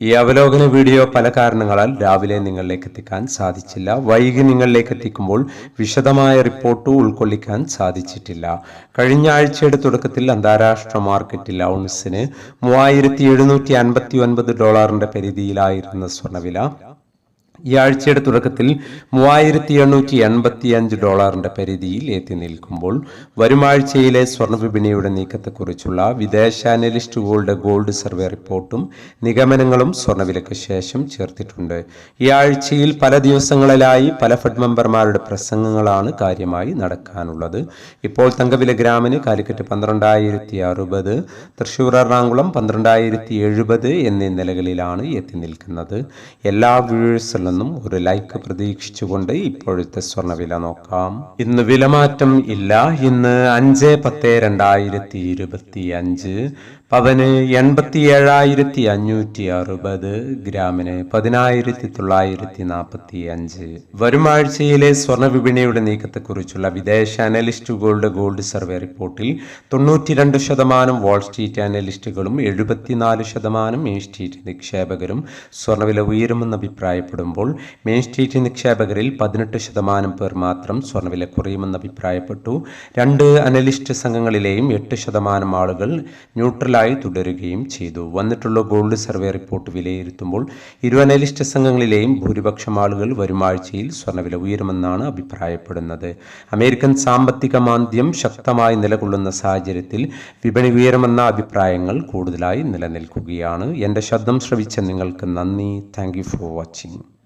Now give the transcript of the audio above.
ഈ അവലോകന വീഡിയോ പല കാരണങ്ങളാൽ രാവിലെ നിങ്ങളിലേക്ക് എത്തിക്കാൻ സാധിച്ചില്ല. വൈകി നിങ്ങളിലേക്ക് എത്തിക്കുമ്പോൾ വിശദമായ റിപ്പോർട്ട് ഉൾക്കൊള്ളിക്കാൻ സാധിച്ചിട്ടില്ല. കഴിഞ്ഞ ആഴ്ചയുടെ തുടക്കത്തിൽ അന്താരാഷ്ട്ര മാർക്കറ്റിൽ ഔൺസിന് മൂവായിരത്തി ഡോളറിന്റെ പരിധിയിലായിരുന്ന സ്വർണവില ഈ ആഴ്ചയുടെ തുടക്കത്തിൽ മൂവായിരത്തി എണ്ണൂറ്റി എൺപത്തി അഞ്ച് ഡോളറിന്റെ പരിധിയിൽ എത്തി നിൽക്കുമ്പോൾ വരുമാഴ്ചയിലെ സ്വർണ വിപണിയുടെ നീക്കത്തെക്കുറിച്ചുള്ള വിദേശ അനലിസ്റ്റ് ഗോൾഡ് ഗോൾഡ് സർവേ റിപ്പോർട്ടും നിഗമനങ്ങളും സ്വർണവിലയ്ക്ക് ശേഷം ചേർത്തിട്ടുണ്ട്. ഈ ആഴ്ചയിൽ പല ദിവസങ്ങളിലായി പല ഫെഡ് മെമ്പർമാരുടെ പ്രസംഗങ്ങളാണ് കാര്യമായി നടക്കാനുള്ളത്. ഇപ്പോൾ തങ്കവില ഗ്രാമിന് കാലിക്കറ്റ് പന്ത്രണ്ടായിരത്തി അറുപത് തൃശൂർ എറണാകുളം പന്ത്രണ്ടായിരത്തി എഴുപത് എന്നീ നിലകളിലാണ് എത്തി നിൽക്കുന്നത്. എല്ലാ വ്യൂഴ്സിൽ നിന്നും ഒരു ലൈക്ക് പ്രതീക്ഷിച്ചുകൊണ്ട് ഇപ്പോഴത്തെ സ്വർണവില നോക്കാം. ഇന്ന് വിലമാറ്റം ഇല്ല. ഇന്ന് അഞ്ച് പത്ത് രണ്ടായിരത്തി ഇരുപത്തി അഞ്ച് പവന് എൺപത്തി ഏഴായിരത്തി അഞ്ഞൂറ്റി അറുപത് ഗ്രാമിന് പതിനായിരത്തി തൊള്ളായിരത്തി നാൽപ്പത്തി അഞ്ച് വരും ആഴ്ചയിലെ സ്വർണ വിപണിയുടെ നീക്കത്തെക്കുറിച്ചുള്ള വിദേശ അനലിസ്റ്റുകളുടെ ഗോൾഡ് സർവേ റിപ്പോർട്ടിൽ തൊണ്ണൂറ്റി രണ്ട് ശതമാനം വാൾ സ്ട്രീറ്റ് അനലിസ്റ്റുകളും എഴുപത്തിനാല് ശതമാനം മെയിൻ സ്ട്രീറ്റ് നിക്ഷേപകരും സ്വർണവില ഉയരുമെന്ന് അഭിപ്രായപ്പെടുമ്പോൾ മെയിൻ സ്ട്രീറ്റ് നിക്ഷേപകരിൽ പതിനെട്ട് ശതമാനം പേർ മാത്രം സ്വർണവില കുറയുമെന്ന് അഭിപ്രായപ്പെട്ടു. രണ്ട് അനലിസ്റ്റ് സംഘങ്ങളിലെയും എട്ട് ശതമാനം ആളുകൾ ന്യൂട്രലായി തുടരുകയും ചെയ്തു. വന്നിട്ടുള്ള ഗോൾഡ് സർവേ റിപ്പോർട്ട് വിലയിരുത്തുമ്പോൾ ഇരു അനലിസ്റ്റ് സംഘങ്ങളിലെയും ഭൂരിപക്ഷം ആളുകൾ വരും ആഴ്ചയിൽ സ്വർണവില ഉയരുമെന്നാണ് അഭിപ്രായപ്പെടുന്നത്. അമേരിക്കൻ സാമ്പത്തിക മാന്ദ്യം ശക്തമായി നിലകൊള്ളുന്ന സാഹചര്യത്തിൽ വിപണി ഉയരുമെന്ന അഭിപ്രായങ്ങൾ കൂടുതലായി നിലനിൽക്കുകയാണ്. എന്റെ ശബ്ദം ശ്രവിച്ച നിങ്ങൾക്ക് നന്ദി. Thank for watching.